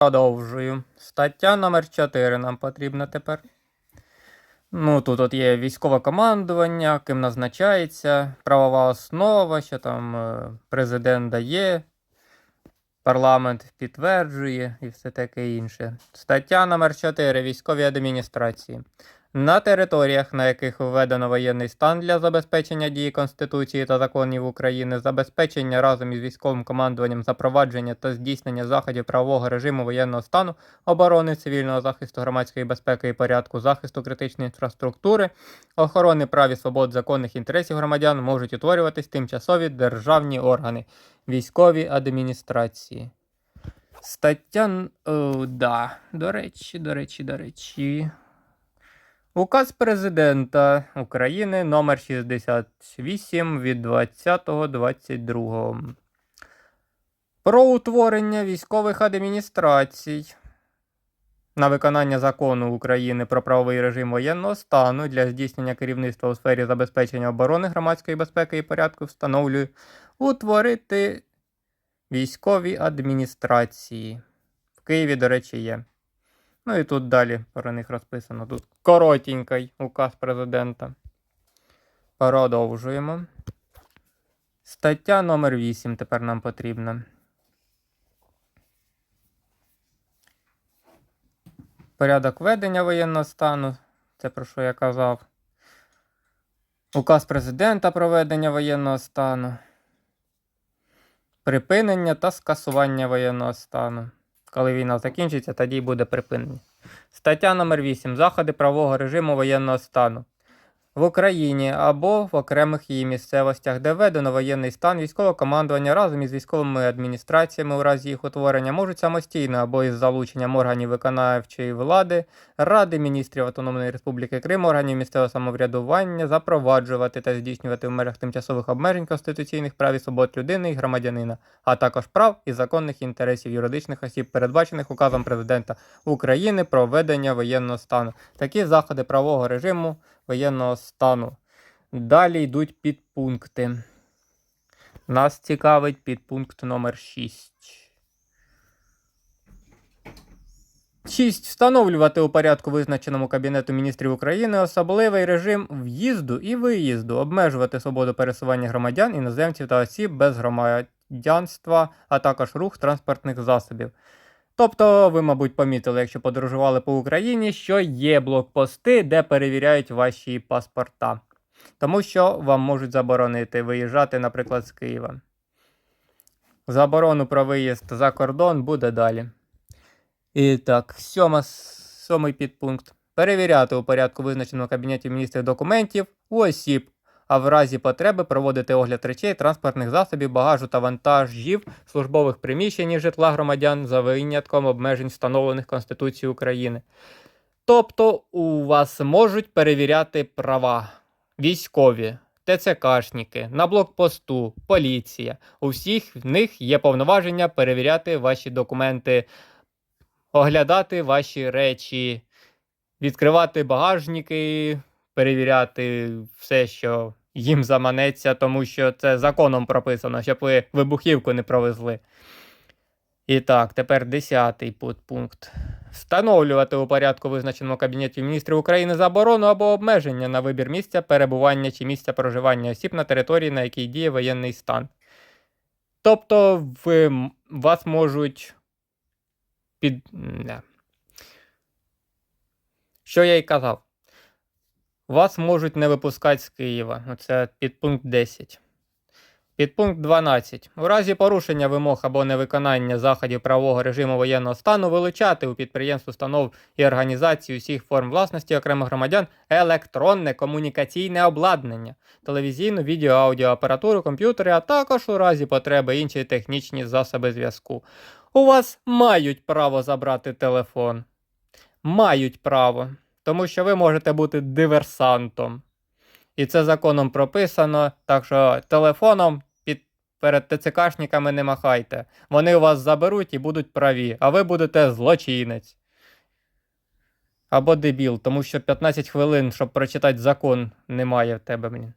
Продовжую. Стаття номер 4 нам потрібна тепер. Ну, тут от є військове командування, ким назначається, правова основа, що там е, президент дає, парламент підтверджує і все таке інше. Стаття номер 4 військові адміністрації. На територіях, на яких введено воєнний стан для забезпечення дії Конституції та законів України, забезпечення разом із військовим командуванням запровадження та здійснення заходів правового режиму воєнного стану, оборони, цивільного захисту громадської безпеки і порядку, захисту критичної інфраструктури, охорони прав і свобод законних інтересів громадян можуть утворюватись тимчасові державні органи, військові адміністрації. Стаття. О, да. До речі, до речі, до речі. Указ президента України номер 68 від 20.22. Про утворення військових адміністрацій на виконання закону України про правовий режим воєнного стану для здійснення керівництва у сфері забезпечення оборони громадської безпеки і порядку встановлює утворити військові адміністрації. В Києві, до речі, є. Ну і тут далі про них розписано. Тут коротенький указ президента. Продовжуємо. Стаття номер 8 тепер нам потрібна. Порядок ведення воєнного стану. Це про що я казав. Указ президента про ведення воєнного стану. Припинення та скасування воєнного стану. Коли війна закінчиться, тоді буде припинення. Стаття номер 8. Заходи правового режиму воєнного стану. В Україні або в окремих її місцевостях, де введено воєнний стан, військове командування разом із військовими адміністраціями у разі їх утворення можуть самостійно або із залученням органів виконавчої влади, Ради міністрів Автономної Республіки Крим, органів місцевого самоврядування запроваджувати та здійснювати в межах тимчасових обмежень конституційних прав і свобод людини і громадянина, а також прав і законних інтересів юридичних осіб, передбачених указом президента України про введення воєнного стану. Такі заходи правового режиму воєнного стану. Далі йдуть підпункти. Нас цікавить підпункт номер 6. 6. Встановлювати у порядку, визначеному Кабінету міністрів України, особливий режим в'їзду і виїзду, обмежувати свободу пересування громадян, іноземців та осіб без громадянства, а також рух транспортних засобів. Тобто, ви, мабуть, помітили, якщо подорожували по Україні, що є блокпости, де перевіряють ваші паспорта. Тому що вам можуть заборонити виїжджати, наприклад, з Києва. Заборону про виїзд за кордон буде далі. І так, сьома, сьомий підпункт. Перевіряти у порядку, визначеному Кабінеті міністрів документів у осіб, а в разі потреби проводити огляд речей, транспортних засобів, багажу та вантажів, службових приміщень і житла громадян за винятком обмежень, встановлених Конституцією України. Тобто у вас можуть перевіряти права військові, ТЦКшники, на блокпосту, поліція. У всіх в них є повноваження перевіряти ваші документи, оглядати ваші речі, відкривати багажники, перевіряти все, що їм заманеться, тому що це законом прописано, щоб ви вибухівку не провезли. І так, тепер десятий пункт. Встановлювати у порядку, визначеному Кабінеті міністрів України заборону або обмеження на вибір місця перебування чи місця проживання осіб на території, на якій діє воєнний стан. Тобто ви, вас можуть під. Не. Що я й казав. Вас можуть не випускати з Києва. Оце підпункт 10. Підпункт 12. У разі порушення вимог або невиконання заходів правового режиму воєнного стану вилучати у підприємств, установ і організацій усіх форм власності окремих громадян електронне комунікаційне обладнання, телевізійну, відео, аудіоапаратуру, комп'ютери, а також у разі потреби інші технічні засоби зв'язку. У вас мають право забрати телефон. Мають право. Тому що ви можете бути диверсантом. І це законом прописано, так що телефоном під, перед ТЦКшниками не махайте. Вони у вас заберуть і будуть праві, а ви будете злочинець. Або дебіл, тому що 15 хвилин, щоб прочитати закон, немає в тебе, блін.